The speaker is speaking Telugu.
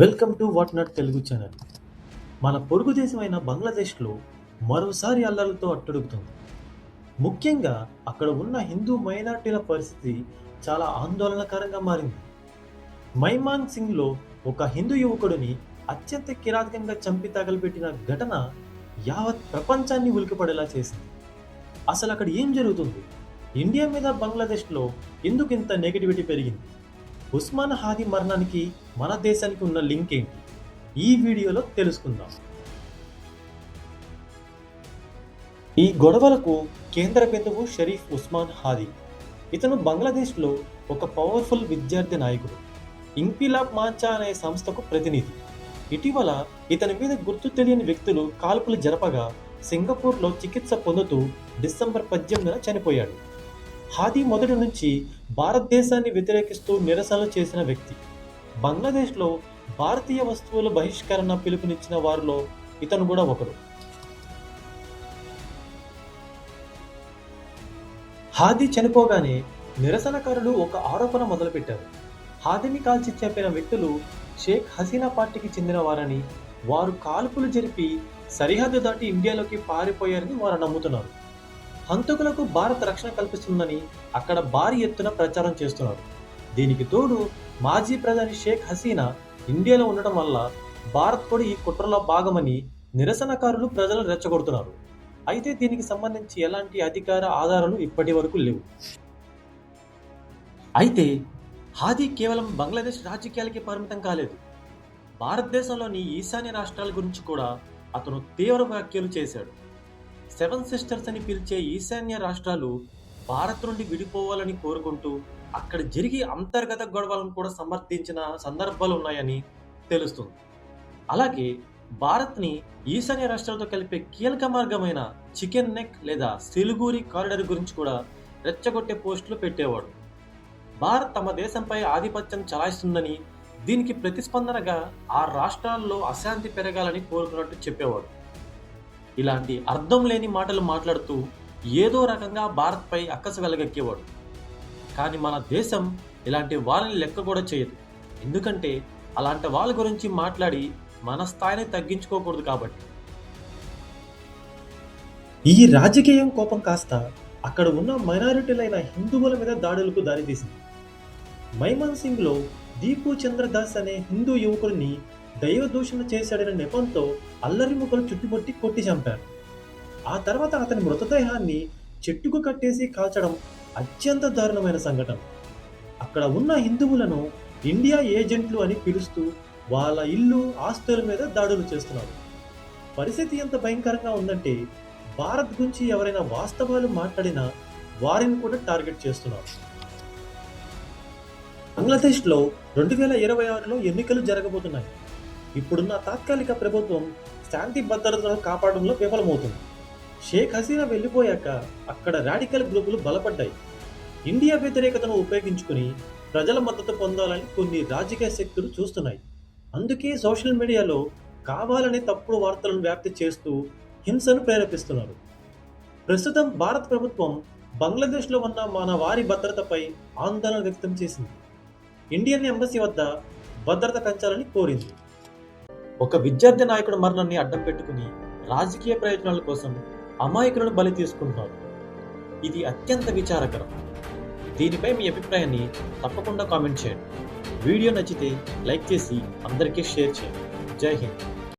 Welcome to what not Telugu channel. మన పొరుగు దేశమైన బంగ్లాదేశ్లో మరోసారి అల్లర్లతో అట్టడుగుతుంది. ముఖ్యంగా అక్కడ ఉన్న హిందూ మైనార్టీల పరిస్థితి చాలా ఆందోళనకరంగా మారింది. మైమాన్ సింగ్లో ఒక హిందూ యువకుడిని అత్యంత కిరాతకంగా చంపి తగలబెట్టిన ఘటన యావత్ ప్రపంచాన్ని ఉలికిపడేలా చేసింది. అసలు అక్కడ ఏం జరుగుతుంది? ఇండియా మీద బంగ్లాదేశ్లో ఎందుకు ఇంత నెగిటివిటీ పెరిగింది? ఉస్మాన్ హాది మరణానికి మన దేశానికి ఉన్న లింక్ ఏంటి? ఈ వీడియోలో తెలుసుకుందాం. ఈ గొడవలకు కేంద్ర బిందువు షరీఫ్ ఉస్మాన్ హాది. ఇతను బంగ్లాదేశ్లో ఒక పవర్ఫుల్ విద్యార్థి నాయకుడు ఇంకిలాబ్ మాంచా అనే సంస్థకు ప్రతినిధి. ఇటీవల ఇతని మీద గుర్తు తెలియని వ్యక్తులు కాల్పులు జరపగా సింగపూర్లో చికిత్స పొందుతూ డిసెంబర్ పద్దెనిమిదిన చనిపోయాడు. హాదీ మొదటి నుంచి భారతదేశాన్ని వ్యతిరేకిస్తూ నిరసనలు చేసిన వ్యక్తి. బంగ్లాదేశ్లో భారతీయ వస్తువుల బహిష్కరణ పిలుపునిచ్చిన వారిలో ఇతను కూడా ఒకడు. హాదీ చనిపోగానే నిరసనకారులు ఒక ఆరోపణ మొదలుపెట్టారు. హాదిని కాల్చి చంపిన వ్యక్తులు షేక్ హసీనా పార్టీకి చెందిన వారని వారు కాల్పులు జరిపి సరిహద్దు దాటి ఇండియాలోకి పారిపోయారని వారు నమ్ముతున్నారు. హంతకులకు భారత్ రక్షణ కల్పిస్తుందని అక్కడ భారీ ఎత్తున ప్రచారం చేస్తున్నారు. దీనికి తోడు మాజీ ప్రధాని షేక్ హసీనా ఇండియాలో ఉండటం వల్ల భారత్ కూడా ఈ కుట్రలో భాగమని నిరసనకారులు ప్రజలు రెచ్చగొడుతున్నారు. అయితే దీనికి సంబంధించి ఎలాంటి అధికార ఆధారాలు ఇప్పటి వరకు లేవు. అయితే హాదీ కేవలం బంగ్లాదేశ్ రాజకీయాలకి పరిమితం కాలేదు. భారతదేశంలోని ఈశాన్య రాష్ట్రాల గురించి కూడా అతను తీవ్ర వ్యాఖ్యలు చేశాడు. సెవెన్ సిస్టర్స్ అని పిలిచే ఈశాన్య రాష్ట్రాలు భారత్ నుండి విడిపోవాలని కోరుకుంటూ అక్కడ జరిగే అంతర్గత గొడవలను కూడా సమర్థించిన సందర్భాలు ఉన్నాయని తెలుస్తుంది. అలాగే భారత్ని ఈశాన్య రాష్ట్రాలతో కలిపే కీలక మార్గమైన చికెన్ నెక్ లేదా సిలుగూరి కారిడర్ గురించి కూడా రెచ్చగొట్టే పోస్టులు పెట్టేవాడు. భారత్ తమ దేశంపై ఆధిపత్యం చలాయిస్తుందని దీనికి ప్రతిస్పందనగా ఆ రాష్ట్రాల్లో అశాంతి పెరగాలని కోరుకున్నట్టు చెప్పేవాడు. ఇలాంటి అర్థం లేని మాటలు మాట్లాడుతూ ఏదో రకంగా భారత్పై అక్కస వెలగెక్కేవాడు. కానీ మన దేశం ఇలాంటి వాళ్ళని లెక్క కూడా చేయదు. ఎందుకంటే అలాంటి వాళ్ళ గురించి మాట్లాడి మన స్థాయిని తగ్గించుకోకూడదు కాబట్టి. ఈ రాజకీయం కోపం కాస్త అక్కడ ఉన్న మైనారిటీలైన హిందువుల మీద దాడులకు దారితీసింది. మైమన్ సింగ్లో దీపు చంద్రదాస్ అనే హిందూ యువకుడిని దైవ దూషణ చేశాడనే నెపంతో అల్లరి ముక్కలు చుట్టుముట్టి కొట్టి చంపారు. ఆ తర్వాత అతని మృతదేహాన్ని చెట్టుకు కట్టేసి కాల్చడం అత్యంత దారుణమైన సంఘటన. అక్కడ ఉన్న హిందువులను ఇండియా ఏజెంట్లు అని పిలుస్తూ వాళ్ళ ఇల్లు ఆస్తుల మీద దాడులు చేస్తున్నారు. పరిస్థితి ఎంత భయంకరంగా ఉందంటే భారత్ గురించి ఎవరైనా వాస్తవాలు మాట్లాడినా వారిని కూడా టార్గెట్ చేస్తున్నారు. బంగ్లాదేశ్లో రెండు వేల ఇరవై ఆరులో ఎన్నికలు జరగబోతున్నాయి. ఇప్పుడున్న తాత్కాలిక ప్రభుత్వం శాంతి భద్రతలను కాపాడంలో విఫలమవుతుంది. షేక్ హసీనా వెళ్ళిపోయాక అక్కడ రాడికల్ గ్రూపులు బలపడ్డాయి. ఇండియా వ్యతిరేకతను ఉపయోగించుకుని ప్రజల మద్దతు పొందాలని కొన్ని రాజకీయ శక్తులు చూస్తున్నాయి. అందుకే సోషల్ మీడియాలో కావాలనే తప్పుడు వార్తలను వ్యాప్తి చేస్తూ హింసను ప్రేరేపిస్తున్నారు. ప్రస్తుతం భారత ప్రభుత్వం బంగ్లాదేశ్లో ఉన్న మన వారి భద్రతపై ఆందోళన వ్యక్తం చేసింది. ఇండియన్ ఎంబసీ వద్ద భద్రత పెంచాలని కోరింది. ఒక విద్యార్థి నాయకుడు మరణాన్ని అడ్డం పెట్టుకుని రాజకీయ ప్రయోజనాల కోసం అమాయకులను బలి తీసుకుంటున్నారు ఇది అత్యంత విచారకరం. దీనిపై మీ అభిప్రాయాన్ని తప్పకుండా కామెంట్ చేయండి. వీడియో నచ్చితే లైక్ చేసి అందరికీ షేర్ చేయండి. జై హింద్.